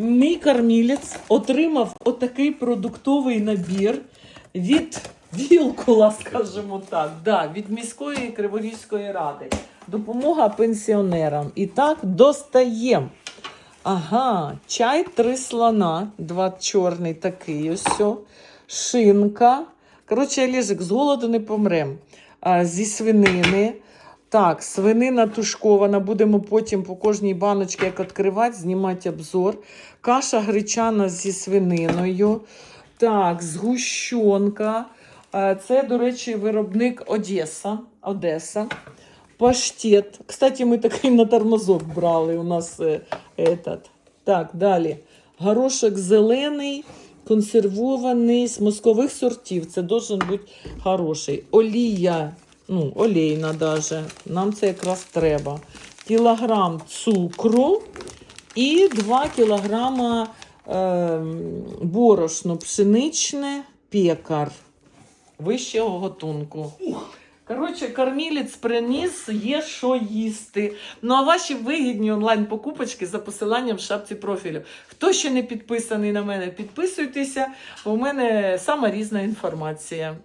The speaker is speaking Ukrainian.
Мій кормілець отримав отакий продуктовий набір від Вілкула, скажімо так, да, від міської Криворізької ради. Допомога пенсіонерам. І так достаємо. Ага, чай три слона, два чорний такий ось. Шинка. Коротше, Олежик, з голоду не помрем. А, зі свинини. Так, свинина тушкована. Будемо потім по кожній баночці, як відкривати, знімати обзор. Каша гречана зі свининою. Так, згущенка. Е, Це, до речі, виробник Одеса. Одеса. Паштет. Кстати, ми такий на тормозок брали. У нас е, этот. Так, далі. Горошок зелений, консервований з москових сортів. Це должен бути хороший. Олія, ну, олійна даже. Нам це якраз треба. Кілограм цукру і 2 кілограма е, борошно пшеничне пекар вищого готунку. Коротше, кормілець приніс, є що їсти. Ну а ваші вигідні онлайн-покупочки за посиланням в шапці профілю. Хто ще не підписаний на мене, підписуйтеся, бо в мене сама різна інформація.